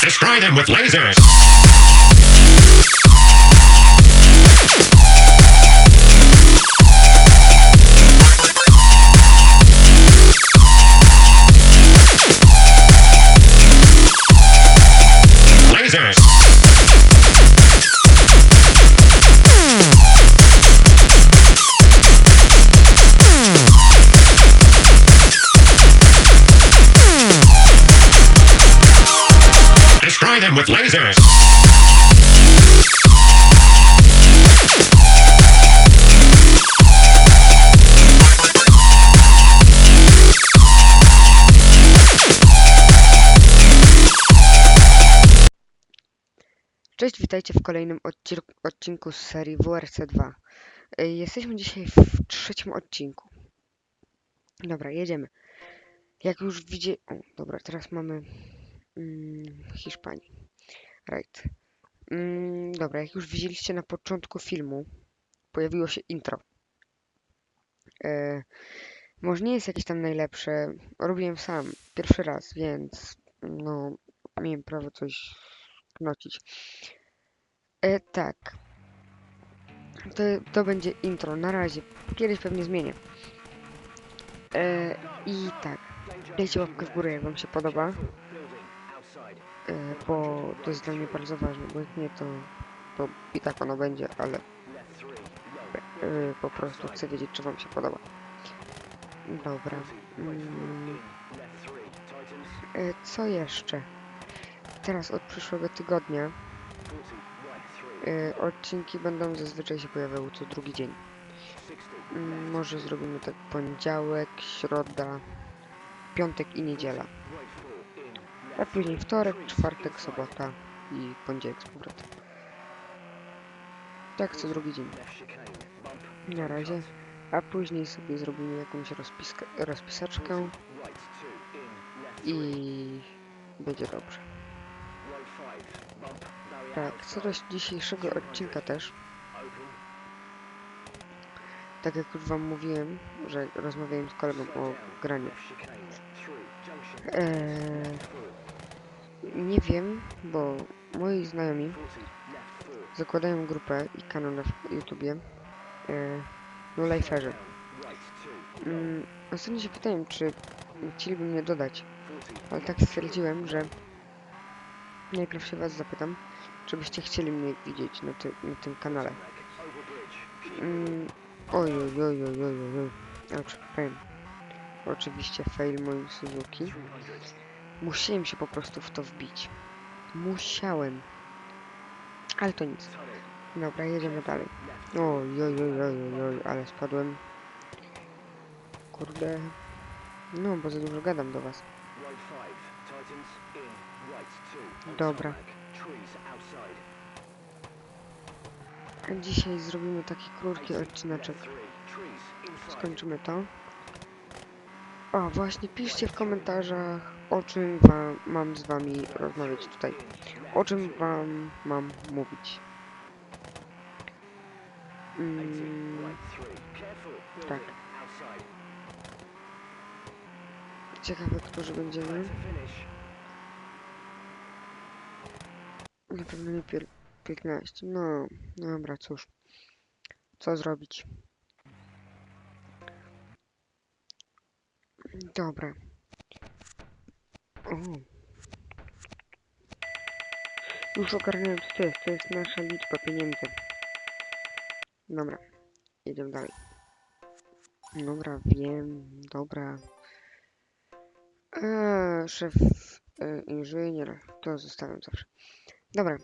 Destroy them with lasers! Them with lasers! Cześć, witajcie w kolejnym odci- odcinku z serii WRC 2. Y, Jesteśmy dzisiaj w trzecim odcinku. Dobra, jedziemy. Jak już widzie... O, dobra, teraz mamy mm, Hiszpanii. Right. Mm, dobra, jak już widzieliście na początku filmu, pojawiło się intro. E, może nie jest jakieś tam najlepsze. Robiłem sam pierwszy raz, więc no miałem prawo coś knocić. E, tak. To, to będzie intro. Na razie. Kiedyś pewnie zmienię. E, I tak. Dajcie łapkę w górę, jak wam się podoba. E, bo to jest dla mnie bardzo ważne, bo jak nie, to, to i tak ono będzie, ale e, po prostu chcę wiedzieć, czy wam się podoba. Dobra. Mm, e, co jeszcze? Teraz od przyszłego tygodnia odcinki będą zazwyczaj się pojawiały co drugi dzień. Mm, Może zrobimy tak poniedziałek, środa, piątek i niedziela. A później wtorek, czwartek, sobota i poniedziałek z powrotem. Tak co drugi dzień. Na razie. A później sobie zrobimy jakąś rozpiskę, rozpisaczkę i będzie dobrze. Tak, co do dzisiejszego odcinka też. Tak jak już wam mówiłem, że rozmawiałem z kolegą o graniu. Eee, nie wiem, bo moi znajomi zakładają grupę i kanał na YouTubie eee, No Life'erze. Mm, ostatnio się pytałem, czy chcieliby mnie dodać, ale tak stwierdziłem, że najpierw się was zapytam, czy byście chcieli mnie widzieć na, ty, na tym kanale. Mm, oj, oj, oj, oj, oj, oj, oj. Oczywiście fail moim Suzuki. Musiałem się po prostu w to wbić. Musiałem. Ale to nic. Dobra, jedziemy dalej. Oj, oj, oj, oj, oj, ale spadłem. Kurde. No, bo za dużo gadam do was. Dobra. Dzisiaj zrobimy taki krótki odcineczek. Skończymy to. O, właśnie piszcie w komentarzach, o czym wam, mam z wami rozmawiać tutaj. O czym wam mam mówić. Mm, tak. Ciekawe, którzy będziemy. Na pewno nie pier 15. No, dobra, cóż. Co zrobić? Dobra. O. Już ogarnąłem co to jest. To jest nasza liczba pieniędzy. Dobra. Jedziemy dalej. Dobra, wiem. Dobra. Eee, szef e, inżynier. To zostawiam zawsze. Dobra.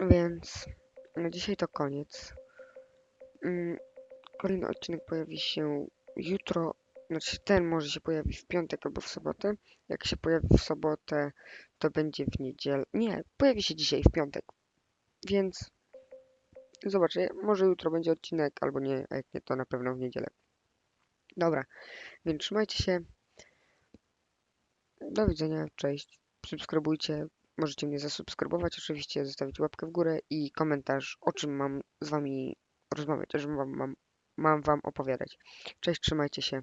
Więc na dzisiaj to koniec. Mm, Kolejny odcinek pojawi się jutro. Znaczy ten może się pojawi w piątek albo w sobotę. Jak się pojawi w sobotę, to będzie w niedzielę. Nie, pojawi się dzisiaj w piątek. Więc zobaczę, może jutro będzie odcinek albo nie, a jak nie, to na pewno w niedzielę. Dobra, więc trzymajcie się. Do widzenia, cześć. Subskrybujcie, możecie mnie zasubskrybować oczywiście, zostawić łapkę w górę i komentarz, o czym mam z wami rozmawiać, o czym mam, mam wam opowiadać. Cześć, trzymajcie się.